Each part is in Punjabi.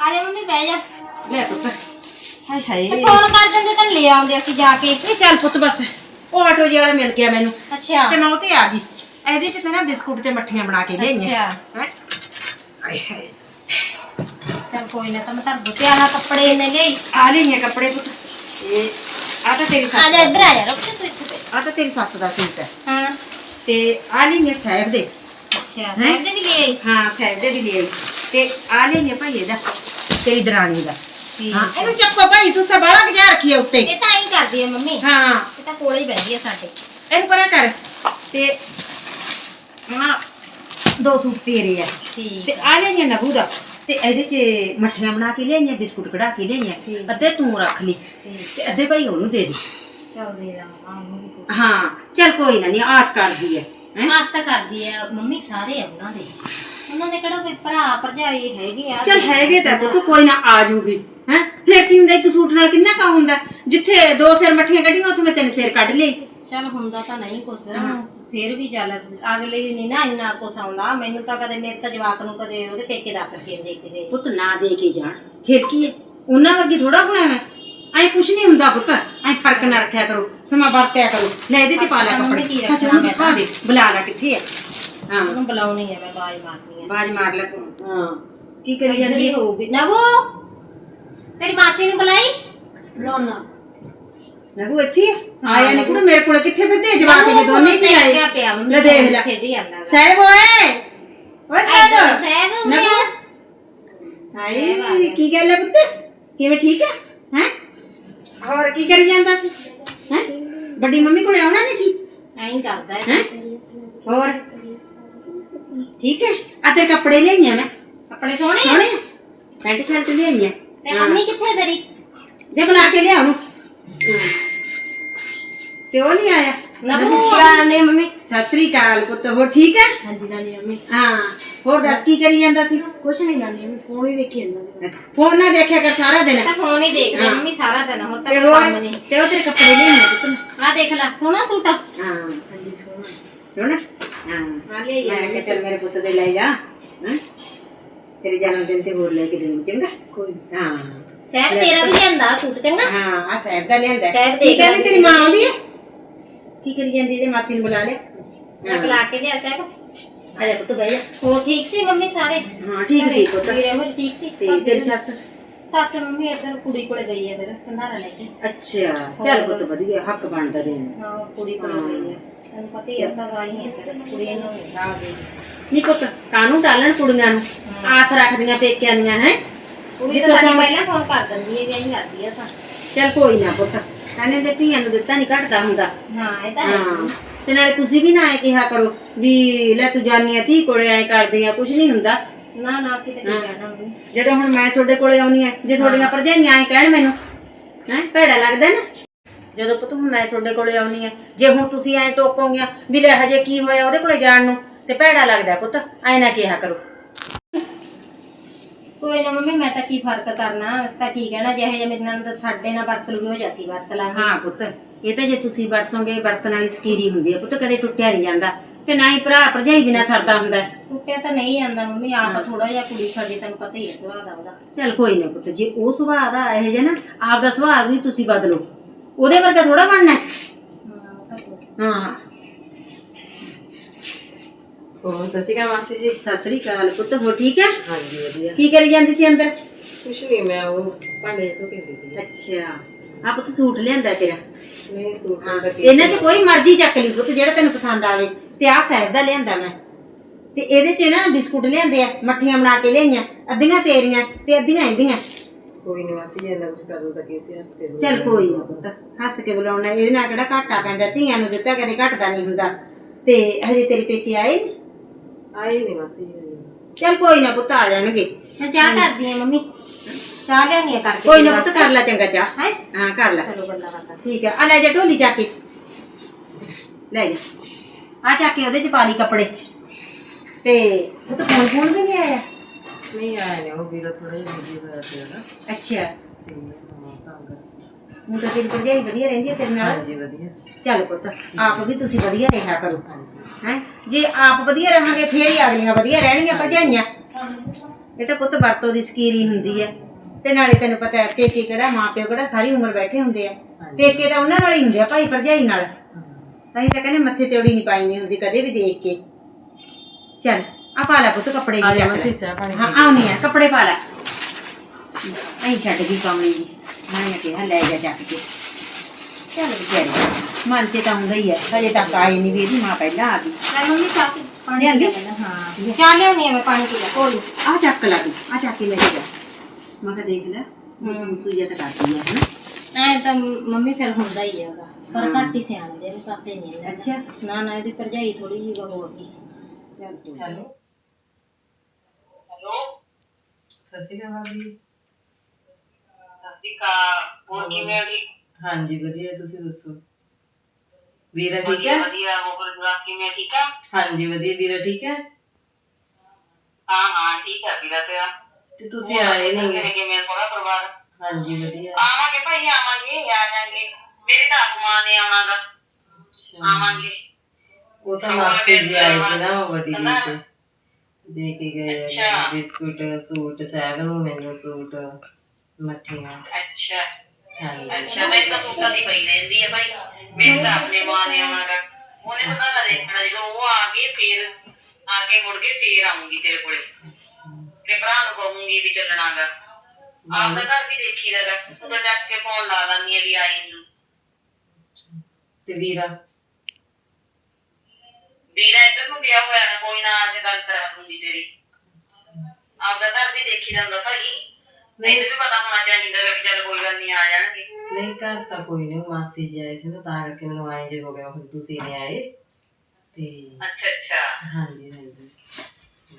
ਆ ਜਾ ਮੰਮੀ ਬਹਿ ਜਾ। ਲੈ ਪੁੱਤ। ਹਾਏ ਹਾਏ। ਤੇ ਫੋਨ ਕਰ ਦਿੰਦੇ ਤਾਂ ਲੈ ਆਉਂਦੇ ਅਸੀਂ ਜਾ ਕੇ। ਇਹ ਚੱਲ ਪੁੱਤ ਬਸ। ਉਹ ਆਟੋ ਜਿਹਾ ਵਾਲਾ ਮਿਲ ਗਿਆ ਮੈਨੂੰ। ਅੱਛਾ। ਤੇ ਮੈਂ ਉਹ ਤੇ ਆ ਗਈ। ਇਹਦੇ ਚ ਤੇ ਨਾ ਬਿਸਕੁਟ ਤੇ ਮੱਠੀਆਂ ਬਣਾ ਕੇ ਲਿਆਈਆਂ ਅੱਛਾ। ਹੈਂ? ਆਏ ਹਾਏ। ਚਲ ਕੋਈ ਨਾ ਤਾਂ ਮੈਂ ਧਰ ਦੂ ਤੇ ਆਹ ਕੱਪੜੇ ਨੇ ਲਈ ਆ ਲਈਆਂ ਕੱਪੜੇ ਪੁੱਤ। ਇਹ ਆ ਤਾਂ ਤੇਰੀ ਸੱਸ ਆ ਜਾ ਇੱਧਰ ਆ ਜਾ ਰੁਕ ਜਾ ਤੂੰ ਇੱਥੇ ਆ ਤਾਂ ਤੇਰੀ ਸੱਸ ਦਾ ਸੂਟ ਹੈ। ਹਾਂ। ਤੇ ਆ ਲਈਆਂ ਸਾਹਿਬ ਦੇ। ਅੱਛਾ ਸਾਹਿਬ ਦੇ ਵੀ ਲੈ ਆਈ ਹਾਂ ਸਾਹਿਬ ਦੇ ਵੀ ਲੈ ਆਈ ਤੇ ਆ ਲਈਆਂ ਭਾਈ ਇਹਦਾ। ਤੇਰੀ ਦਰਾਣੀ ਦਾ। ਠੀਕ ਹਾਂ ਇਹਨੂੰ ਚੱਕੋ ਭਾਈ ਤੁਸੀਂ ਤਾਂ ਬਾਹਲਾ ਗਜਾ ਰੱਖੀ ਆ ਉੱਤੇ। ਇਹ ਤਾਂ ਐਂ ਕਰਦੀ ਆ ਮੰਮੀ। ਹਾਂ। ਇਹ ਤਾਂ ਕੋਲੇ ਹੀ ਬੈਠੀ ਆ ਸਾਡੇ। ਇਹਨੂੰ ਪਰਾਂ ਕਰ। ਤੇ ਹਾਂ ਦੋ ਸੂਟ ਤੇਰੇ ਆ। ਠੀਕ ਤੇ ਆ। ਲਈਆਂ ਨਬੂ ਦਾ। ਤੇ ਇਹਦੇ ਚ ਮੱਠੀਆਂ ਬਣਾ ਕੇ ਲਿਆਈਆਂ ਬਿਸਕੁਟ ਕਢਾ ਕੇ ਲਿਆਈਆਂ। ਠੀਕ। ਅੱਧੇ ਤੂੰ ਰੱਖ ਲਈ ਠੀਕ। ਤੇ ਅੱਧੇ ਭਾਈ ਉਹਨੂੰ ਦੇ ਦੇ। ਚਲ ਦੇ ਦਾਂ ਆ ਕੋਲ ਹਾਂ ਚੱਲ ਕੋਈ ਨਾ ਨਹੀਂ ਆਸ ਕਰਦੀ ਹੈ। ਹੈਂ? ਆਸਤਾ ਕਰਦੀ ਆ ਮੰਮੀ ਸਾਰੇ ਆ ਉਹਨਾਂ ਦੇ। ਉਹਨਾਂ ਦੇ ਕਿਹੜਾ ਕੋਈ ਭਰਾ ਭਰਜਾਈ ਹੈਗੇ ਆ? ਚੱਲ ਹੈਗੇ ਤਾਂ ਪੁੱਤ ਕੋਈ ਨਾ ਆ ਜੂਗੀ ਹੈ? ਫਿਰ ਕੀ ਹੁੰਦਾ ਇੱਕ ਸੂਟ ਨਾਲ ਕਿੰਨਾ ਕਾ ਹੁੰਦਾ? ਜਿੱਥੇ ਦੋ ਸਿਰ ਮੱਠੀਆਂ ਕੱਢੀਆਂ ਉੱਥੇ ਮੈਂ ਤਿੰਨ ਸਿਰ ਕੱਢ ਲਈ ਚੱਲ ਹੁੰਦਾ ਤਾਂ ਨਹੀਂ ਕੁਛ ਫੇਰ ਵੀ ਚੱਲ ਅਗਲੇ ਨਹੀਂ ਨਾ ਇੰਨਾ ਕੁਛ ਆਉਂਦਾ। ਮੈਨੂੰ ਤਾਂ ਕਦੇ ਮੇਰੇ ਤਾਂ ਜਵਾਕ ਨੂੰ ਕਦੇ ਉਹਦੇ ਪੇਕੇ ਦੱਸ ਕੇ ਦੇ ਕੇ ਗਏ ਪੁੱਤ ਨਾ ਦੇ ਕੇ ਜਾਣ। ਫਿਰ ਕੀ ਹੈ? ਉਹਨਾਂ ਵਰਗੀ ਥੋੜਾ ਮੈਂ ਐ ਕੁਛ ਨਹੀਂ ਹੁੰਦਾ ਪੁੱਤ। ਐ ਫ਼ਰਕ ਨਾ ਰੱਖਿਆ ਕਰੋ। ਸਮਾਂ ਵਰਤਿਆ ਕਰੋ। ਲੈ ਇਹਦੇ ਚ ਪਾ ਲੈ ਕੱਪੜੇ। ਸੱਚ ਉਹਨੂੰ ਰੱਖਣਾ ਦਿਖਾ ਦੇ। ਬੁਲਾ ਲੈ ਕਿੱਥੇ ਹੈ ਹਾਂ। ਉਹਨੂੰ ਬੁਲਾਉਣੀ ਹੈ ਮੈਂ ਬਾਜ ਮਾਰਨੀ ਹੈ। ਬਾਜ ਮਾਰ ਲੈ ਹਾਂ। ਕੀ ਕਰੀ ਜਾਂਦੀ ਹੀ ਹੋਊਗੀ। ਨਵੂ! ਤੇਰੀ ਮਾਸੀ ਨੂੰ ਬੁਲਾਈ? ਨਾ ਨਾ। ਨਬੂ ਇੱਥੇ ਹੈ? ਆਇਆ ਨਹੀਂ ਕੁੜੇ ਮੇਰੇ ਕੋਲ ਕਿੱਥੇ ਫਿਰਦੇ ਜਵਾਕ ਜੇ ਦੋਨੇ ਨਹੀਂ ਆਏ? ਪਿਆ ਮੰਮੀ ਲੈ ਦੇਖ ਲੈ। ਖੇਡੀ ਜਾਂਦਾ ਸਾਹਿਬ ਓਏ ਓਏ ਸਾਹਿਬ। ਸਹਿਬ ਹੋ ਗਿਆ। ਹਾਏ ਕੀ ਗੱਲ ਹੈ ਪੁੱਤ? ਕਿਵੇਂ ਠੀਕ ਹੈ? ਹੈ? ਹੋਰ ਕੀ ਕਰੀ ਜਾਂਦਾ? ਸੀ ਹੈ? ਵੱਡੀ ਮੰਮੀ ਕੋਲੇ ਆਉਣਾ ਨਹੀਂ ਸੀ? ਐਂ ਕਰਦਾ ਹੈ। ਹੈ? ਹੋਰ? ਠੀਕ ਹੈ? ਆ ਤੇ ਕੱਪੜੇ ਲਿਆਈਆਂ ਮੈਂ। ਕੱਪੜੇ ਸੋਹਣੇ ਆ। ਸੋਹਣੇ ਆ। ਪੈਂਟ ਸ਼ਰਟ ਲਿਆਈਆਂ। ਤੇ ਮੰਮੀ ਕਿੱਥੇ ਤੇਰੀ? ਜੇ ਬਣਾ ਕੇ ਲਿਆ ਉਹਨੂੰ। ਤੇ ਉਹ ਨਹੀਂ ਆਇਆ? ਨਬੂ ਨੇ ਮੰਮੀ? ਸਤਿ ਸ੍ਰੀ ਅਕਾਲ ਪੁੱਤ ਹੋਰ ਠੀਕ ਹੈ? ਹਾਂਜੀ ਨਾਨੀ ਮੰਮੀ। ਹਾਂ ਹੋਰ ਦੱਸ ਕੀ ਕਰੀ ਜਾਂਦਾ ਸੀ? ਕੁਛ ਨਹੀਂ ਨਾਨੀ ਮੰਮੀ ਫੋਨ ਹੀ ਦੇਖੀ ਜਾਂਦਾ ਫੋਨ ਨਾ ਦੇਖਿਆ ਕਰ ਸਾਰਾ ਦਿਨ। ਤਾਂ ਫੋਨ ਹੀ ਦੇਖਦੇ ਮੰਮੀ ਸਾਰਾ ਦਿਨ ਹੋਰ ਤਾਂ ਤੇ ਕੋਈ ਹੋਰ? ਕੰਮ ਨਹੀਂ। ਤੇ ਉਹ ਤੇਰੇ ਕੱਪੜੇ ਲਿਆਈਆਂ ਪੁੱਤ। ਆ ਦੇਖ ਲੈ ਸੋਹਣਾ ਸੂਟ ਆ। ਹਾਂ। ਹਾਂਜੀ ਸੋਹਣਾ। ਸੁਣ ਹਾਂ ਆ ਲੈ ਮੈਂ ਕਿਹਾ ਚੱਲ ਮੇਰੇ ਪੁੱਤ ਦੇ ਲੈ ਜਾ ਹੈਂ? ਤੇਰੇ ਜਨਮ ਦਿਨ ਤੇ ਹੋਰ ਲੈ ਕੇ ਦੇਣੀ ਚੰਗਾ? ਕੋਈ ਹਾਂ। ਸਹਿਬ ਤੇਰਾ ਵੀ ਲਿਆਂਦਾ ਸੂਟ ਚੰਗਾ? ਹਾਂ ਆ ਸਾਹਿਬ ਦਾ ਲਿਆਂਦਾ ਸਾਹਿਬ ਕੀ ਦੇਖ ਕਹਿੰਦੀ। ਤੇਰੀ ਮਾਂ ਆਉਂਦੀ ਹੈ? ਕੀ ਕਰੀ ਜਾਂਦੀ ਜੇ ਮਾਸੀ ਨੂੰ ਬੁਲਾ ਲੈ ਮੈਂ ਬੁਲਾ ਕੇ ਲਿਆ ਸਹਿਬ। ਆ ਜਾ ਪੁੱਤ ਬਹਿ ਜਾ। ਹੋਰ ਠੀਕ ਸੀ ਮੰਮੀ ਸਾਰੇ? ਹਾਂ ਠੀਕ ਸੀ ਪੁੱਤ। ਵੀਰੇ ਮੇਰੀ ਠੀਕ ਸੀ? ਤੇ ਤੇਰੀ ਸੱਸ? ਸੱਸ ਮੰਮੀ ਇੱਧਰ ਕੁੜੀ ਕੋਲੇ ਗਈ ਹੈ ਫਿਰ ਸੰਧਾਰਾ ਲੈ ਕੇ। ਅੱਛਾ ਚੱਲ ਪੁੱਤ ਵਧੀਆ ਹੱਕ ਬਣਦਾ ਦੇਣ ਹਾਂ ਕੁੜੀ ਕੋਲੇ ਗਈ ਹੈ। ਤੈਨੂੰ ਪਤਾ ਹੀ ਵਾਈ ਹੈ ਕੁੜੀ ਨੂੰ ਰਾਹ ਦੇ। ਨਹੀਂ ਪੁੱਤ ਕਾਹਨੂੰ ਟਾਲਣ ਕੁੜੀਆਂ ਨੂੰ? ਆਸ ਰੱਖਦੀਆਂ ਪੇਕਿਆਂ ਦੀਆਂ ਹੈ? ਕੁੜੀ ਤਾਂ ਸਾਡੀ ਪਹਿਲਾਂ ਫੋਨ ਕਰ ਦਿੰਦੀ ਹੈ ਵੀ ਐਂ ਕਰਦੀ ਆ ਤਾਂ। ਚੱਲ ਕੋਈ ਨਾ ਪੁੱਤ ਕਹਿੰਦੇ ਤੇ ਧੀਆਂ ਨੂੰ ਦਿੱਤਾ ਨਹੀਂ ਘਟਦਾ ਹੁੰਦਾ। ਹਾਂ ਇਹ ਤਾਂ ਹੈ। ਹਾਂ ਤੇ ਨਾਲੇ ਤੁਸੀਂ ਵੀ ਨਾ ਐ ਕਿਹਾ ਕਰੋ ਵੀ ਲੈ ਤੂੰ ਜਾਨੀ ਆ ਧੀ ਕੋਲੇ ਐ ਕਰਦੀ ਆ ਕੁਝ ਨਹੀਂ ਹੁੰਦਾ। ਨਾ ਨਾ ਅਸੀਂ ਤਾਂ ਕੀ ਕਹਿਣਾ ਮੰਮੀ ਜਦੋਂ ਹੁਣ ਮੈਂ ਤੁਹਾਡੇ ਕੋਲੇ ਆਉਣੀ ਆ ਜੇ ਤੁਹਾਡੀਆਂ ਭਰਜਾਈਆਂ ਐ ਕਹਿਣ ਮੈਨੂੰ ਹੈ ਭੈੜਾ ਲੱਗਦਾ ਨਾ। ਜਦੋਂ ਪੁੱਤ ਹੁਣ ਮੈਂ ਤੁਹਾਡੇ ਕੋਲੇ ਆਉਣੀ ਆ ਜੇ ਹੁਣ ਤੁਸੀਂ ਐ ਟੋਕੋਗੀਆਂ ਵੀ ਲੈ ਹਜੇ ਕੀ ਹੋਇਆ ਉਹਦੇ ਕੋਲੇ ਜਾਣ ਨੂੰ ਤੇ ਭੈੜਾ ਲੱਗਦਾ ਪੁੱਤ ਐ ਨਾ ਕਿਹਾ ਕਰੋ। ਕੋਈ ਨਾ ਮੰਮੀ ਮੈਂ ਤਾਂ ਕੀ ਫ਼ਰਕ ਕਰਨਾ ਉਸ ਤਾਂ ਕੀ ਕਹਿਣਾ ਜਿਹੇ ਜੇ ਮੇਰੇ ਨਾਲ ਤਾਂ ਸਾਡੇ ਨਾਲ ਵਰਤ ਲੂਗੇ ਹੋ ਜਾਸੀ ਵਰਤ ਲਾਂਗੇ। ਹਾਂ ਪੁੱਤ ਇਹ ਤਾਂ ਜੇ ਤੁਸੀਂ ਵਰਤੋਗੇ ਵਰਤਣ ਵਾਲੀ ਸਕੀਰੀ ਹੁੰਦੀ ਆ ਪੁੱਤ ਕਦੇ ਟੁੱਟਿਆ ਨਹੀਂ ਜਾਂਦਾ। ਤੇ ਨਾ ਹੀ ਭਰਾ ਭਰਜਾਈ ਬਿਨਾ ਸਰਦਾ ਹੁੰਦਾ। ਹੈ। ਟੁੱਟਿਆ ਤਾਂ ਨਹੀਂ ਜਾਂਦਾ ਮੰਮੀ ਆਪ ਥੋੜਾ ਜਿਹਾ ਕੁੜੀ ਸਾਡੀ ਤੈਨੂੰ ਪਤਾ ਹੀ ਹੈ ਸੁਭਾਅ ਦਾ ਉਹਦਾ। ਚੱਲ ਕੋਈ ਨਾ ਪੁੱਤ ਜੇ ਉਹ ਸੁਭਾਅ ਦਾ ਇਹ ਜੇ ਨਾ ਆਪ ਦਾ ਸੁਭਾਅ ਵੀ ਤੁਸੀਂ ਬਦਲੋ। ਉਹਦੇ ਵਰਗਾ ਥੋੜਾ ਬਣਨਾ ਹੈ। ਹਾਂ ਉਹ ਤਾਂ ਕੋਈ- ਹਾਂ। ਹੋਰ ਸਤਿ ਸ਼੍ਰੀ ਅਕਾਲ ਮਾਸੀ ਜੀ। ਸਤਿ ਸ੍ਰੀ ਅਕਾਲ ਪੁੱਤ ਹੋ ਠੀਕ ਹੈ? ਹਾਂਜੀ ਵਧੀਆ। ਕੀ ਕਰੀ ਜਾਂਦੀ ਸੀ ਅੰਦਰ? ਕੁਛ ਨਹੀਂ ਮੈਂ ਉਹ ਭਾਂਡੇ ਤੋਂ ਕਹਿੰਦੀ ਸੀ। ਅੱਛਾ। ਆ ਪੁੱਤ ਸੂਟ ਲਿਆਂਦਾ ਤੇਰਾ। ਨਹੀਂ ਸੂਟ ਹਾਂ, ਦਾ ਇਹਨਾਂ 'ਚ ਕੋਈ ਮਰਜ਼ੀ ਚੱਕ ਲਈ ਪੁੱਤ ਜਿਹੜਾ ਤੈਨੂੰ ਪਸੰਦ ਆਵੇ। ਤੇ ਆਹ ਸਾਹਿਬ ਦਾ ਲਿਆਂਦਾ ਮੈਂ। ਤੇ ਇਹਦੇ 'ਚ ਨਾ ਬਿਸਕੁਟ ਲਿਆਂਦੇ ਆ ਮੱਠੀਆਂ ਬਣਾ ਕੇ ਲਿਆਈਆਂ ਅੱਧੀਆਂ ਤੇਰੀਆਂ ਤੇ ਅੱਧੀਆਂ ਇਹਦੀਆਂ। ਕੋਈ ਨਹੀਂ ਮਾਸੀ ਜੀ ਇੰਨਾ ਕੁਛ ਕਰ ਦੋ ਤਾਂ ਕਿਸੇ ਹੱਸ ਕੇ ਚੱਲ ਕੋਈ ਨਾ ਪੁੱਤ ਹੱਸ ਕੇ ਬੁਲਾਉਣਾ ਇਹਦੇ ਨਾਲ ਕਿਹੜਾ ਘਾਟਾ ਪੈਂਦਾ ਧੀਆਂ ਨੂੰ ਦਿੱਤਾ ਕਦੇ ਘਟਦਾ ਨਹੀਂ ਹੁੰਦਾ। ਤੇ ਹਜੇ ਤੇਰੇ ਪੇਕੇ ਆਏ ਨੀ? ਆਏ ਨਹੀਂ ਮਾਸੀ ਜੀ ਚੱਲ ਕੋਈ ਨਾ ਪੁੱਤ ਆ ਜਾਣਗੇ। ਮੈਂ ਚਾਹ ਕਰਦੀ ਆ ਮੰਮੀ। ਚਾਹ ਲਿਆਉਣੀ ਆ ਕਰਕੇ ਕੋਈ ਨਾ ਪੁੱਤ ਕਰ ਲੈ ਚੰਗਾ ਚਾਹ। ਹੈ? ਹਾਂ ਕਰ ਲੈ। ਚਲੋ ਬੰਦਾ ਬਾਤਾ ਠੀਕ ਹੈ ਆ ਲੈ ਜਾ ਢੋਲੀ ਚੱਕ ਕੇ। ਲੈ ਜਾ। ਆ ਚੱਕ ਕੇ ਉਹਦੇ ਚ ਪਾ ਲਈ ਕੱਪੜੇ। ਤੇ ਉਹ ਤਾਂ ਫੋਨ ਫੋਨ ਵੀ ਨਹੀਂ ਆਇਆ? ਨਹੀਂ ਆਇਆ ਨੇ ਉਹ ਵੀਰਾ ਥੋੜਾ ਜਿਹਾ ਬਿਜ਼ੀ ਹੋਇਆ ਸੀ ਨਾ। ਅੱਛਾ। ਤੇ ਹਾਂ ਤਾਂ ਕਰਕੇ ਹੁਣ ਤਾਂ ਤੇਰੀ ਭਰਜਾਈ ਵਧੀਆ ਰਹਿੰਦੀ ਹੈ ਤੇਰੇ ਨਾਲ? ਹਾਂਜੀ ਵਧੀਆ। ਚੱਲ ਪੁੱਤ ਆਪ ਵੀ ਤੁਸੀਂ ਵਧੀਆ ਰਿਹਾ ਕਰੋ। ਹੈ? ਜੇ ਆਪ ਵਧੀਆ ਰਹਾਂਗੇ ਫੇਰ ਹੀ ਅਗਲੀਆਂ ਵਧੀਆ ਰਹਿਣਗੀਆਂ ਭਰਜਾਈਆਂ। ਇਹ ਤਾਂ ਪੁੱਤ ਵਰਤੋਂ ਦੀ ਸਕੀਰੀ ਹੁੰਦੀ ਹੈ। ਤੇ ਨਾਲੇ ਤੈਨੂੰ ਪਤਾ ਹੈ ਪੇਕੇ ਕਿਹੜਾ ਮਾਂ ਪਿਓ ਕਿਹੜਾ ਸਾਰੀ ਉਮਰ ਬੈਠੇ ਹੁੰਦੇ ਆ। ਪੇਕੇ ਤਾਂ ਉਹਨਾਂ ਨਾਲ ਹੀ ਹੁੰਦੇ ਆ ਭਾਈ ਭਰਜਾਈ ਨਾਲ। ਤਾਂ ਹੀ ਤਾਂ ਕਹਿੰਦੇ ਮੱਥੇ ਤੇ ਉੜੀ ਨਹੀਂ ਪਾਈ ਨਹੀਂ ਹੁੰਦੀ ਕਦੇ ਵੀ ਦੇਖ ਕੇ। ਚੱਲ ਆ ਪਾ ਲੈ ਪੁੱਤ ਕੱਪੜੇ ਆ ਜਾ ਚੱਕ ਮਾਸੀ ਲੈ। ਚਾਹ ਪਾਣੀ ਹਾਂ ਆਉਣੀ ਆ ਕੱਪੜੇ ਪਾ ਲੈ। ਅਹੀਂ ਛੱਡ ਗਈ ਕਮਲੀ ਜੀ ਮੈਂ ਨੇ ਕਿਹਾ ਲੈ ਜਾ ਚੱਕ ਕੇ। ਚੱਲ ਵਿਚਾਰੀ ਮਨ ਚ ਤਾਂ ਹੁੰਦਾ ਹੀ ਹੈ ਹਜੇ ਤੱਕ ਆਈ ਨਹੀਂ ਵੀ ਇਹਦੀ ਮਾਂ ਪਹਿਲਾਂ ਆ ਗਈ। ਮੈਂ ਮੰਮੀ ਚਾਹ ਪੀ ਪਾਣੀ ਲਿਆਂਦੀ? ਲੈ ਹਾਂ ਚਾਹ ਲਿਆਉਣੀ ਆ ਮੈਂ ਪਾਣੀ ਪੀ ਲੈ ਕੋਈ ਆ ਚੱਕ ਲਾ ਤੂੰ ਆ ਚੱਕ ਕੇ ਲੈ ਜਾ। ਮੈਂ ਕਿਹਾ ਦੇਖ ਲੈ ਮਸੂਸੂ ਜਿਹਾ ਤਾਂ ਕਰਦੀ ਹੈ ਹਨਾ। ਐ ਤਾਂ ਮੰਮੀ ਫਿਰ ਹੁੰਦਾ ਹੀ ਆ ਉਹਦਾ। ਪਰ ਘੱਟ ਹੀ ਸਿਆਣਦੇ ਇਹਨੂੰ ਕਰਦੇ ਨਹੀਂ। ਅੱਛਾ। ਨਾ। ਨਾ ਇਹਦੀ ਭਰਜਾਈ ਥੋੜੀ ਜਿਹੀ ਹੋ ਗਈ ਚੱਲ ਕੋਈ ਨੀ। ਹੈਲੋ। ਸਤਿ ਸ਼੍ਰੀ ਅਕਾਲ ਭਾਬੀ ਹੋਰ ਕਿਵੇਂ ਦੀ ਹਾਂਜੀ ਵਧੀਆ। ਤੁਸੀਂ ਦੱਸੋ? ਵੀਰਾ ਠੀਕ ਹੈ? ਵਧੀਆ। ਹੋਰ ਜਵਾਕ ਕਿਵੇਂ? ਠੀਕ ਆ? ਹਾਂਜੀ ਵਧੀਆ। ਵੀਰਾ ਠੀਕ ਹੈ? ਹਾਂ ਹਾਂ ਠੀਕ ਆ। ਵੀਰਾ ਤੇਰਾ ਤੇ ਤੁਸੀਂ ਆਏ ਨਹੀਂ ਤੇਰੇ ਕਿਵੇਂ ਸੋਹਣਾ ਪਰਿਵਾਰ? ਹਾਂਜੀ ਵਧੀਆ। ਆਵਾਂਗੇ ਭਾਈ ਆਵਾਂਗੇ ਆ ਜਾਾਂਗੇ। ਮੇਰੇ ਤਾਂ ਮਾਂ ਨੇ ਆਉਣਾਗਾ ਅੱਛਾ। ਆਵਾਂਗੇ। ਉਹ ਤਾਂ ਮਾਸੀ ਜੀ ਆਏ ਸੀ ਨਾ ਉਹ ਵੱਡੀ ਦੀ ਤੇ। ਦੇ ਕੇ ਗਏ ਆ ਅੱਛਾ। ਬਿਸਕੁਟ ਸੂਟ ਸਾਹਿਬ ਨੂੰ ਮੈਨੂੰ ਸੂਟ ਮੱਠੀਆਂ। ਅੱਛਾ। ਹਾਂਜੀ। ਅੱਛਾ ਮੈਂ ਤਾਂ ਸੂਟਾਂ ਦੀ ਪਈ ਰਹਿੰਦੀ ਹੈ ਭਾਈ। ਮੇਰੇ ਤਾਂ ਆਪਣੇ ਮਾਂ ਨੇ ਆਉਣਾਗਾ ਉਹਨੇ ਤਾਂ ਤੁਹਾਡਾ ਦੇਖਣਾ ਜਦੋਂ ਉਹ ਆ ਗਏ ਫੇਰ ਆ ਕੇ ਮੁੜ ਕੇ ਫੇਰ ਆਉਂਗੀ ਤੇਰੇ ਕੋਲੇ। ਤੇ ਭਰਾ ਨੂੰ ਕਹੂੰਗੀ ਵੀ ਚੱਲਣਾਗਾ ਆਪਦਾ ਘਰ ਵੀ ਦੇਖੀਦਾਗਾ ਤੂੰ ਤਾਂ ਚੱਕ ਕੇ ਫੋਨ ਲਾ ਲਾਂਗੀ ਹੈ ਵੀ ਆਈ ਨੂੰ। ਤੇ ਵੀਰਾ? ਵੀਰਾ ਇੱਧਰ ਨੂੰ ਗਿਆ ਹੋਇਆ ਨਾ ਕੋਈ ਨਾ ਅੱਜ ਗੱਲ ਕਰਾ ਦੂੰਗੀ ਤੇਰੀ। ਆਪਦਾ ਘਰ ਵੀ ਦੇਖੀ ਜਾਂਦਾ ਭਾਈ। ਨਹੀਂ। ਤੇ ਪਤਾ ਹੋਣਾ ਚਾਹੀਦਾ ਵੀ ਚੱਲ ਕੋਈ ਗੱਲ ਨਹੀਂ ਆ ਜਾਣਗੇ। ਨਹੀਂ ਘਰ ਤਾਂ ਕੋਈ ਨਹੀਂ ਮਾਸੀ ਜੀ ਆਏ ਸੀ ਨਾ ਤਾਂ ਕਰਕੇ ਮੈਨੂੰ ਆਏ ਜੇ ਹੋ ਗਿਆ ਹੁਣ ਤੁਸੀਂ ਨਹੀਂ ਆਏ। ਤੇ ਅੱਛਾ ਅੱਛਾ। ਹਾਂਜੀ ਹਾਂਜੀ।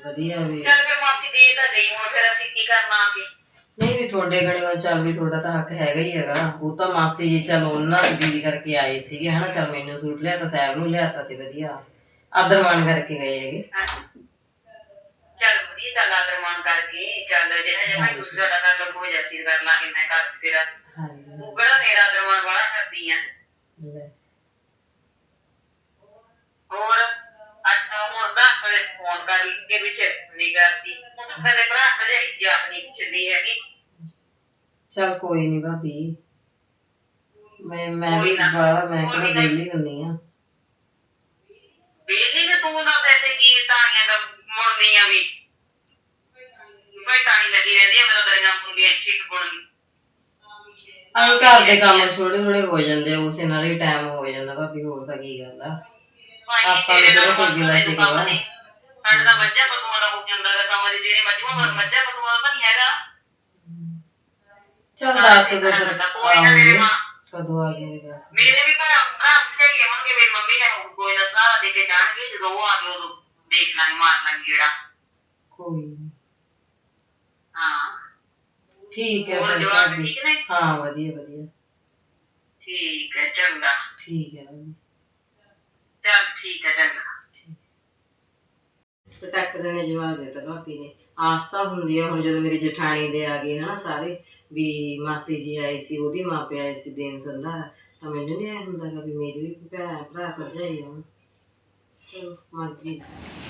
ਵਧੀਆ ਵੀ। ਚੱਲ ਫਿਰ ਮਾਸੀ ਦੇ ਤਾਂ ਗਈ ਹੁਣ ਫਿਰ ਅਸੀਂ ਕੀ ਕਰਨਾ ਆ ਕੇ ਨਹੀਂ ਵੀ ਤੁਹਾਡੇ ਗਣੀਆਂ ਚੱਲ ਵੀ ਤੁਹਾਡਾ ਤਾਂ ਹੱਕ ਹੈਗਾ ਹੀ ਹੈਗਾ। ਉਹ ਤਾਂ ਮਾਸੀ ਜੀ ਚਲ ਉਹਨਾਂ ਦੀ ਦੀਦੀ ਕਰਕੇ ਆਏ ਸੀਗੇ ਹਨਾ? ਚਲ ਮੈਨੂੰ ਸੂਟ ਲਿਆ ਤਾਂ ਸਾਹਿਬ ਨੂੰ ਲਿਆਤਾ ਤੇ ਵਧੀਆ। ਆਦਰਮਾਨ ਕਰਕੇ ਗਏ ਹੈਗੇ। ਚੱਲ ਵਧੀਆ ਗੱਲ ਆ ਦਰਮਾਨ ਕਰਕੇ। ਚੱਲ ਜਿਹੜਾ ਜੇ ਭਾਈ ਤੁਸੀਂ ਸਾਡਾ ਕਰ ਹੋ ਜਾ ਸੀ ਕਰ ਲਾਂਗੇ ਮੈਂ ਕਰ ਤੇਰਾ। ਹਾਂਜੀ। ਤੂੰ ਕਿਹੜਾ ਮੇਰਾ ਦਰਮਾਨ ਵਾਲਾ ਕਰਦੀ ਆ? ਲੈ। ਹੋਰ? ਅੱਛਾ ਹੁਣ ਦਾ ਫੋਨ ਕਰ ਕੇ ਵਿੱਚ ਨਹੀਂ ਕਰਦੀ। ਕਦੇ ਭਰਾ ਕਦੇ ਜਾਪ ਨਹੀਂ ਚੱਲੀ ਹੈਗੀ। ਚੱਲ ਕੋਈ ਨਹੀਂ ਭਾਬੀ। ਮੈਂ ਮੈਂ ਵੀ ਕੋਈ ਨਾ। ਬਾਹਰ ਮੈਂ ਕੋਈ ਕਿਹੜਾ ਨਾ। ਵਿਹਲੀ ਹੁੰਨੀ ਆ। ਵੇਲੀ ਨੇ ਤੂੰ ਨਾ ਪੈਸੇ ਕੀ ਤਾਣੀਆਂ ਦਾ ਮੁੜਦੀਆਂ ਵੀ। ਕੋਈ ਤਾਣੀ ਲੱਗੀ ਰਹਿੰਦੀ ਹੈ ਮੇਰਾ ਦਰੀਆਂ ਪੁੰਦੀਆਂ ਛਿੱਟ ਪੁਣ ਆਹ ਘਰ ਦੇ ਕੰਮ ਛੋਟੇ ਥੋੜੇ ਹੋ ਜਾਂਦੇ ਆ ਉਸੇ ਨਾਲ ਹੀ ਟਾਈਮ ਹੋ ਜਾਂਦਾ ਭਾਬੀ ਹੋਰ ਤਾਂ ਕੀ ਗੱਲ ਆ। ਆਪਾਂ ਨੂੰ ਕੋਈ ਗਿਲਾ ਸ਼ਿਕਵਾ ਹੈ? ਸਾਡਾ ਤਾਂ ਮੱਝਾਂ ਪਸ਼ੂਆਂ ਦਾ ਹੋ ਜਾਂਦਾ ਦਾ ਕੰਮ ਜਿਹੜੇ ਮੱਝਾਂ ਮੱਝਾਂ ਪਸ਼ੂਆਂ ਦਾ ਤਾਂ ਨਹੀਂ ਹੈਗਾ। ਚੱਲ ਦੱਸ ਦੋ ਫਿਰ ਕੋਈ ਨਾ ਮੇਰੇ ਆਉਂਗੇ ਮਾਂ। ਕਦੋਂ ਆ ਜਾਓਗੇ ਦੱਸ। ਮੇਰੇ ਵੀ ਭਰਾ ਭਰਾ ਚਾਹੀਏ ਹੋਣਗੇ ਮੇਰੀ ਮੰਮੀ ਨੇ ਕੋਈ ਨਾ ਸਾਰਾ ਦੇ ਕੇ ਜਾਣਗੇ ਜਦੋਂ ਉਹ ਆ ਗਏ ਉਦੋਂ ਦੇਖ ਲਾਂਗੇ ਮਾਰ ਲਾਂਗੇ ਜਿਹੜਾ। ਕੋਈ ਨੀ। ਹਾਂ। ਠੀਕ ਹੈ ਹੋਰ ਫਿਰ ਜਵਾਬ ਭਾਬੀ। ਠੀਕ ਨੇ? ਹਾਂ ਵਧੀਆ ਵਧੀਆ। ਠੀਕ ਹੈ ਚੰਗਾ। ਠੀਕ ਹੈ ਭਾਬੀ। ਚੱਲ ਠੀਕ ਹੈ ਚੰਗਾ। ਪਟਕ ਦੇ ਨੇ ਜਵਾਬ ਦਿੱਤਾ ਭਾਬੀ ਨੇ। ਆਸ ਤਾਂ ਹੁੰਦੀ ਆ ਹੁਣ ਜਦੋਂ ਮੇਰੀ ਜਠਾਣੀ ਦੇ ਆ ਗਏ ਹਨਾ ਸਾਰੇ ਵੀ ਮਾਸੀ ਜੀ ਆਈ ਸੀ ਉਹਦੀ ਮਾਪੇ ਆਏ ਸੀ ਦੇਨ ਸੰਧਾਰਾ ਤਾਂ ਮੈਨੂੰ ਨਹੀਂ ਆਇਆ ਹੁੰਦਾ ਗਾ ਵੀ ਮੇਰੇ ਵੀ ਭਰਾ ਭਰਾ ਭਰਜਾਈ ਆਉਣ ਚਲੋ ਮਰਜ਼ੀ।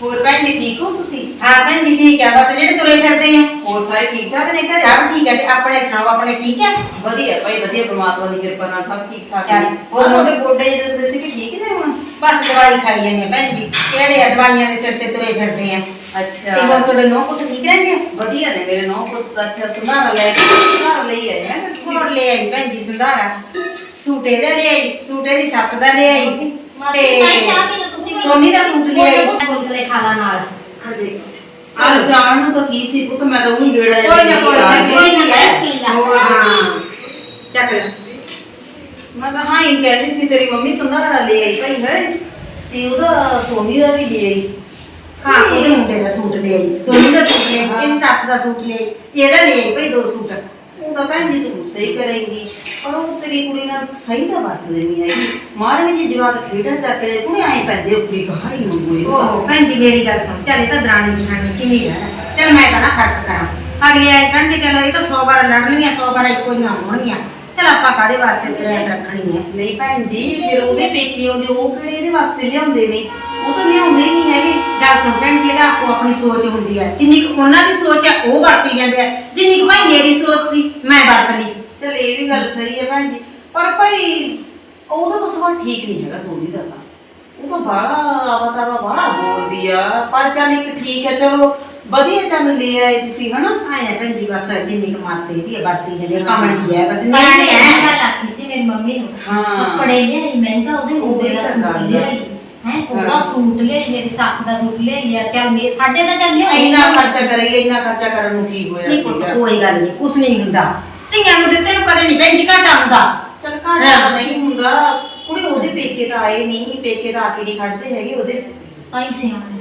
ਹੋਰ ਭੈਣ ਜੀ ਠੀਕ ਹੋ ਤੁਸੀਂ? ਹਾਂ ਭੈਣ ਜੀ ਠੀਕ ਹੈ ਬਸ ਜਿਹੜੇ ਤੁਰੇ ਫਿਰਦੇ ਆ। ਹੋਰ ਸਾਰੇ ਠੀਕ ਠਾਕ ਨੇ ਘਰੇ? ਸਭ ਠੀਕ ਹੈ ਤੇ ਆਪਣੇ ਸੁਣਾਓ ਆਪਣੇ ਠੀਕ ਹੈ ਵਧੀਆ ਭਾਈ ਵਧੀਆ ਪ੍ਰਮਾਤਮਾ ਦੀ ਕਿਰਪਾ ਨਾਲ ਸਭ ਠੀਕ ਠਾਕ ਚੱਲ, ਨੇ ਹੋਰ ਹੋਰ ਤੁਹਾਡੇ ਗੋਡੇ ਜਿਹੇ ਦੱਸੇ ਕਿ ਠੀਕ ਨੇ ਹੁਣ? ਬਸ ਦਵਾਈ ਖਾਈ ਜਾਂਦੇ ਆ ਭੈਣ ਜੀ। ਕਿਹੜੇ ਆ ਦਵਾਈਆਂ ਦੇ ਸਿਰ ਤੇ ਤੁਰੇ ਫਿਰਦੇ ਆ। ਅੱਛਾ। ਤੇ ਹੁਣ ਤੁਹਾਡੇ ਨੌ ਪੁੱਤ ਠੀਕ ਰਹਿੰਦੇ ਆ? ਵਧੀਆ ਨੇ ਮੇਰੇ ਨੌ ਪੁੱਤ ਅੱਛਾ ਸੁਧਾਰ ਲੈ ਕੇ ਸੁਧਾਰ ਲਈ ਆਏ ਹੈ ਹੋਰ ਲੈ ਆਈ ਭੈਣ ਜੀ ਸੰਧਾਰਾ। ਸੂਟ ਇਹਦਾ ਲੈ ਆਈ ਸੂਟ ਇਹਦੀ ਸੱਸ ਦਾ ਲੈ ਆਈ। ਤੇ ਸੋਨੀ ਦਾ ਸੂਟ ਲੈ ਆਈ। ਗੁਲਗੁਲੇ ਖਾ ਲਾ ਨਾਲ। ਖੜ ਜੇ ਚੱਲ। ਜਾਣ ਨੂੰ ਤਾਂ ਕੀ ਸੀ ਪੁੱਤ ਮੈਂ ਤਾਂ ਉਹੀ ਗੇੜਾ ਜਿਹਾ ਕੋਈ ਨਾ, ਕੋਈ ਨਾ, ਆ। ਕੋਈ ਨਾ ਹੋਰ ਹਾਂ। ਚੱਕ ਲੈ। ਮੈਂ ਤਾਂ ਹਾਂ ਹੀ ਕਹਿੰਦੀ ਸੀ ਤੇਰੀ ਮੰਮੀ ਸੁਧਾਰ ਲੈ ਆਈ ਭਾਈ ਹੈ। ਤੇ ਉਹਦਾ ਸੋਨੀ ਦਾ ਵੀ ਲੈ ਆਈ। ਹਾਂ ਉਹਦੇ ਮੁੰਡੇ ਦਾ ਸੂਟ ਲੈ ਆਈ। ਸੋਨੀ ਦਾ ਸੂਟ ਲੈ ਆਈ ਇਹਦੀ ਸੱਸ ਦਾ ਸੂਟ ਲੈ ਆਈ। ਇਹਦਾ ਲੈ ਆਈ ਭਈ ਦੋ ਸੂਟ। ਉਹ ਤਾਂ ਭੈਣ ਜੀ ਤੂੰ ਗੁੱਸੇ ਹੀ ਕਰੇਂਗੀ। ਪਰ ਉਹ ਤੇਰੀ ਕੁੜੀ ਨਾਲ ਸਹੀ ਤਾਂ ਵਰਤਦੀ ਨਹੀਂ ਹੈਗੀ। ਮਾੜੇ ਜਿਹੇ ਜਵਾਕ ਖੇਡਾਂ ਚੱਕ ਕੇ ਕੁੜੀ ਐਂ ਪੈਂਦੇ ਉਹ ਕੁੜੀ ਕਹਾਣੀ ਨੂੰ ਕੋਈ ਉਹ ਭੈਣ ਜੀ ਮੇਰੀ ਗੱਲ ਸੁਣ। ਚੱਲ ਇਹ ਤਾਂ ਦਰਾਣੀ ਜਠਾਣੀ ਕਿਵੇਂ ਰਹਿਣਾ ਚੱਲ ਮੈਂ ਤਾਂ ਨਾ ਫ਼ਰਕ ਕਰਾਂ। ਅਗਲੇ ਆਏ ਕਹਿਣਗੇ ਚਲੋ ਇਹ ਤਾਂ 100 ਵਾਰ ਲੜਨਗੀਆਂ 100 ਵਾਰ ਇੱਕੋ ਜਿਹੀਆਂ ਹੋਣਗੀਆਂ। ਚੱਲ ਆਪਾਂ ਕਾਹਦੇ ਵਾਸਤੇ ਕਿਰਾਇਆ ਰੱਖਣੀ ਹੈ? ਨਹੀਂ ਭੈਣ ਜੀ ਫਿਰ ਉਹਦੇ ਪੇਕੇ ਆਉਂਦੇ ਉਹ ਕਿਹੜੇ ਇਹਦੇ ਵਾਸਤੇ ਲਿਆਉਂਦੇ ਨੇ? ਉਹ ਤਾਂ ਲਿਆਉਂਦੇ ਹੀ ਨਹੀਂ ਹੈਗੇ। ਗੱਲ ਸੁਣ ਭੈਣ ਜੀ ਇਹਦਾ ਆਪੋ ਆਪਣੀ ਸੋਚ ਹੁੰਦੀ ਹੈ। ਜਿੰਨੀ ਕੁ ਉਹਨਾਂ ਦੀ ਸੋਚ ਹੈ ਉਹ ਵਰਤੀ ਜਾਂਦੇ ਆ। ਜਿੰਨੀ ਕੁ ਭਾਈ ਮੇਰੀ ਸੋਚ ਸੀ ਮੈਂ ਵਰਤ ਲਈ ਚਲ ਇਹ ਵੀ ਗੱਲ ਸਹੀ ਹੈ ਭੈਣ ਜੀ। ਪਰ ਭਾਈ ਉਹਦਾ ਤਾਂ ਸੁਭਾਅ ਠੀਕ ਨਹੀਂ ਹੈਗਾ ਸੋਨੀ ਦਾ ਤਾਂ। ਉਹ ਤਾਂ ਬਾਹਲਾ ਆਵਾਤਾਵਾ ਬਾਹਲਾ ਬੋਲਦੀ ਆ। ਪਰ ਚੱਲ ਇੱਕ ਠੀਕ ਹੈ ਚਲੋ ਵਧੀਆ ਚੱਲ ਲੈ ਆਏ ਤੁਸੀਂ ਹਨਾ? ਆਇਆ ਭੈਣ ਜੀ ਬਸ ਜਿੰਨੀ ਕੁ ਮਾਤੇ ਦੀ ਹੈ ਵਰਤੀ ਜਾਂਦੇ ਆ, ਕਮਲੀ ਹੈ ਬਸ ਨਿਆਣੇ ਹੈ ਗੱਲ ਆਖੀ ਸੀ ਮੇਰੀ ਮੰਮੀ ਨੂੰ। ਹਾਂ। ਕੱਪੜੇ ਲਿਆਈ ਮਹਿੰਗਾ ਉਹਦੇ ਮੁੰਡੇ ਦਾ ਸੂਟ ਗੱਲ ਆ। ਲਿਆਈ। ਹੈ ਉਹਦਾ ਸੂਟ ਲਿਆਈ ਮੇਰੀ ਸੱਸ ਦਾ ਸੂਟ ਲਿਆਈ ਆ। ਚੱਲ ਮੇ ਸਾਡੇ ਤਾਂ ਚੱਲ ਲਿਆਈ ਇੰਨਾ ਖਰਚਾ ਕਰੀਏ ਇੰਨਾ ਖਰਚਾ ਕਰਨ ਨੂੰ ਕੀ ਹੋਇਆ ਨਹੀਂ ਪੁੱਤ ਸੀਗਾ। ਕੋਈ ਗੱਲ ਨਹੀਂ ਕੁਛ ਨਹੀਂ ਹੁੰਦਾ। ਧੀਆਂ ਨੂੰ ਦਿੱਤੇ ਨੂੰ ਕਦੇ ਨਹੀਂ ਭੈਣ ਜੀ ਘਾਟਾ ਹੁੰਦਾ। ਚਲ ਘਾਟਾ ਤਾਂ ਨਹੀਂ ਹੁੰਦਾ। ਕੁੜੀ ਉਹਦੇ ਪੇਕੇ ਤਾਂ ਆਏ ਨਹੀਂ ਪੇਕੇ ਤਾਂ ਆ ਕੇ ਨਹੀਂ ਖੜਦੇ ਹੈਗੇ ਉਹਦੇ। ਭਾਈ ਸਿਆਣੇ।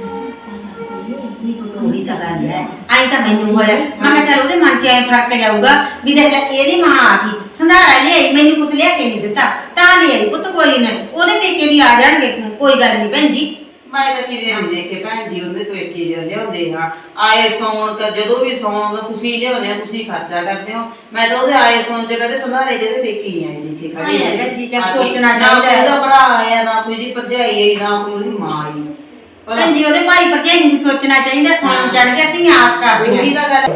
ਨਹੀਂ ਪੁੱਤ ਉਹੀ ਤਾਂ ਗੱਲ ਹੈ। ਆਈ ਤਾਂ ਮੈਨੂੰ ਹੋਇਆ। ਮੈਂ ਕਿਹਾ ਚੱਲ ਉਹਦੇ ਮਨ 'ਚ ਐ ਫ਼ਰਕ ਜਾਊਗਾ ਵੀ ਦੇਖ ਲੈ ਇਹਦੀ ਮਾਂ ਆ ਗਈ। ਸੰਧਾਰਾ ਲਿਆਈ ਮੈਨੂੰ ਕੁਛ ਲਿਆ ਕੇ ਨਹੀਂ ਦਿੱਤਾ। ਤਾਂ ਲਿਆਈ ਪੁੱਤ ਕੋਈ ਨਾ। ਉਹਦੇ ਪੇਕੇ ਵੀ ਆ ਜਾਣਗੇ। ਕੋਈ ਗੱਲ ਨਹੀਂ ਭੈਣ ਜੀ। ਮੈਂ ਤਾਂ ਕਿਤੇ ਨਹੀਂ ਦੇਖੇ ਭੈਣ ਜੀ ਉਹਦੇ ਤੋਂ ਇੱਕ ਹੀ ਲਿਆਉਂਦੇ ਹਾਂ ਆਏ ਸੌਣ ਕ ਜਦੋਂ ਵੀ ਸੌਣ ਦਾ ਤੁਸੀਂ ਲਿਆਉਂਦੇ ਹੋ ਤੁਸੀਂ ਖਰਚਾ ਕਰਦੇ ਹੋ। ਮੈਂ ਤਾਂ ਉਹਦੇ ਆਏ ਸੌਣ ਚ ਕਦੇ ਸੰਧਾਰੇ ਜਿਹਦੇ ਵੇਖੀ ਨਹੀਂ ਆਈ ਦੇਖੇ ਖੜੀ ਆਏ ਭੈਣ ਜੀ, ਚੱਲ ਆ ਕੇ। ਸੋਚਣਾ ਚਾਹੀਦਾ ਉਹਦਾ ਭਰਾ ਆਇਆ ਨਾ ਕੋਈ ਦੀ ਭਰਜਾਈ ਆਈ ਨਾ ਕੋਈ ਉਹਦੀ ਮਾਂ ਆਈ। ਭੈਣ ਜੀ ਉਹਦੇ ਭਾਈ ਭਰਜਾਈ ਨੂੰ ਵੀ ਸੋਚਣਾ ਚਾਹੀਦਾ ਸੌਣ ਚੜ ਗਿਆ ਧੀਆਂ ਆਸ ਕਰਦੀਆਂ। ਉਹੀ ਤਾਂ ਗੱਲ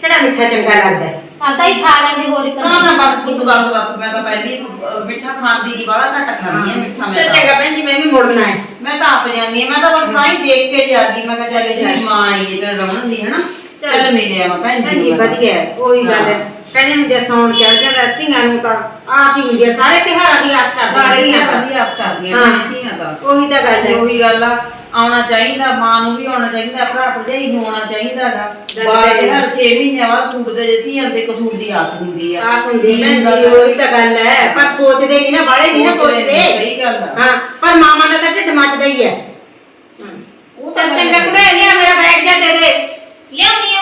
ਕਿਹੜਾ ਮਿੱਠਾ ਚੰਗਾ ਲੱਗਦਾ ਹੈ? ਆਂਦਾ ਹੀ ਖਾ ਲੈਂਦੇ ਹੋਰ ਇੱਕ ਨਾ ਨਾ ਬਸ ਪੁੱਤ ਬਸ ਬਸ ਮੈਂ ਤਾਂ ਪਹਿਲੀ ਅਹ, ਮਿੱਠਾ ਖਾਂਦੀ ਨਹੀਂ ਬਾਹਲਾ ਘੱਟ ਖਾਂਦੀ ਹੈ ਮਿੱਠਾ ਮੈਂ ਚੱਲ ਤਾਂ। ਚੰਗਾ ਭੈਣ ਜੀ ਮੈਂ ਵੀ ਮੁੜਨਾ ਹੈ। ਮੈਂ ਤਾਂ ਆਪ ਜਾਂਦੀ ਹਾਂ ਮੈਂ ਤਾਂ ਬਸ ਤਾਂ ਹੀ ਦੇਖ ਕੇ ਜਾ ਗਈ ਮੈਂ ਕਿਹਾ ਚੱਲ ਇਹਦੀ ਮਾਂ ਆਈ ਹੈ ਤੇ ਰਮਣ ਦੀ ਹਨਾ? ਚੱਲ। ਮਿਲਿਆ ਮੈਂ ਭੈਣ ਜੀ। ਜੀ ਨੂੰ। ਵਧੀਆ ਹੈ ਉਹੀ ਗੱਲ ਹੈ। ਕਹਿੰਦੇ ਹੁੰਦੇ ਸੌਣ ਚੜ ਜਾਂਦਾ ਧੀਆਂ ਨੂੰ ਤਾਂ ਆਸ ਹੀ ਹੁੰਦੀ ਹੈ ਸਾਰੇ ਤਿਉਹਾਰਾਂ ਦੀ ਆਸ ਸਾਰੇ ਕਰਦੇ ਹੀ ਤਾਂ। ਵਧੀਆ ਆਸ ਕਰਦੀਆਂ ਹਾਂ। ਨੇ ਧੀਆਂ ਦਾ ਉਹੀ ਤਾਂ ਗੱਲ ਹੈ। ਉਹੀ ਗੱਲ ਆ। ਆਉਣਾ ਚਾਹੀਦਾ ਮਾਂ ਨੂੰ ਵੀ ਆਉਣਾ ਚਾਹੀਦਾ ਭਰਾ ਭਰਜਾਈ ਨੂੰ ਆਉਣਾ ਚਾਹੀਦਾ ਹੈਗਾ ਗੱਲ ਬਾਅਦ ਹੈ। ਹਰ 6 ਮਹੀਨਿਆਂ ਬਾਅਦ ਸੂਟ ਦੇ ਜੇ ਧੀਆਂ ਦੇ ਕਸੂਰ ਦੀ ਆਸ ਹੁੰਦੀ ਆ। ਆਸ ਹੁੰਦੀ ਹੈ ਜੀ ਉਹੀ ਤਾਂ ਗੱਲ ਹੈ। ਪਰ ਸੋਚਦੇ ਨਹੀਂ ਨਾ ਬਾਲੇ ਨਹੀਂ ਨਾ ਸੋਚਦੇ ਸੋਚਦੇ। ਨਹੀਂ, ਸਹੀ ਗੱਲ ਆ। ਹਾਂ ਪਰ ਮਾਮਾ ਦਾ ਤਾਂ ਢਿੱਡ ਮੱਚਦਾ ਹੀ ਹੈ। ਉਹ ਤਾਂ ਚੱਲ ਚੰਗਾ ਕੁੜੇ ਲਿਆ ਮੇਰਾ ਬੈਗ ਜਾ ਦੇ ਦੇ। ਲਿਆਉਣੀ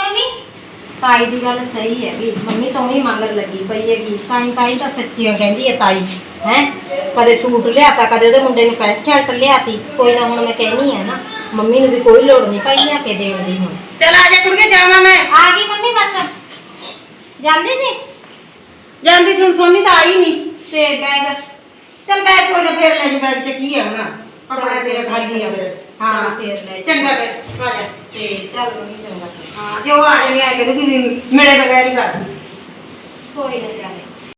ਤਾਈ ਦੀ ਗੱਲ ਸਹੀ ਹੈ ਵੀ ਮੰਮੀ ਤਾਂ ਉਹੀ ਮੰਗਰ ਲੱਗੀ ਪਈ ਹੈਗੀ। ਤਾਈ ਤਾਈ ਤਾਂ ਸੱਚੀਆਂ ਕਹਿੰਦੀ ਹੈ ਤਾਈ ਹੈ? ਕਦੇ ਸੂਟ ਲਿਆਤਾ ਕਦੇ ਉਹਦੇ ਮੁੰਡੇ ਨੂੰ ਪੈਂਟ ਸ਼ਰਟ ਲਿਆਤੀ। ਕੋਈ ਨਾ ਹੁਣ ਮੈਂ ਕਹਿਨੀ ਹੈ ਨਾ ਮੰਮੀ ਨੂੰ ਵੀ ਕੋਈ ਲੋੜ ਨਹੀਂ ਪਈ ਲਿਆ ਕੇ ਦੇਣ ਦੀ ਹੁਣ। ਚੱਲ ਆ ਜਾ ਕੁੜੀਏ ਜਾਵਾਂ ਮੈਂ। ਆ ਗਈ ਮੰਮੀ ਬਸ। ਜਾਂਦੀ ਸੀ? ਜਾਂਦੀ ਸੁਣ ਸੋਨੀ ਤਾਂ ਆਈ ਨਹੀਂ ਤੇ ਬੈਗ? ਚੱਲ ਬੈਗ ਕੋਈ ਨਾ ਫੇਰ ਲੈ ਜਾ ਬੈਗ ਚ ਕੀ ਹੈ ਹੁਣ ਕੱਪੜੇ ਤੇਰੇ ਖਾਲੀ ਆ ਫਿਰ। ਹਾਂ। ਫੇਰ ਲੈ। ਚੰਗਾ ਫਿਰ ਆ ਜਾ। ਤੇ ਚੱਲ ਮੰਮੀ ਚੰਗਾ ਹਾਂ ਜੇ ਉਹ ਆ ਜਾਣੀ ਆ ਕਿ ਮੇਰੇ ਬਗੈਰ ਹੀ ਕਰ ਕੋਈ ਨਾ ਚੱਲ।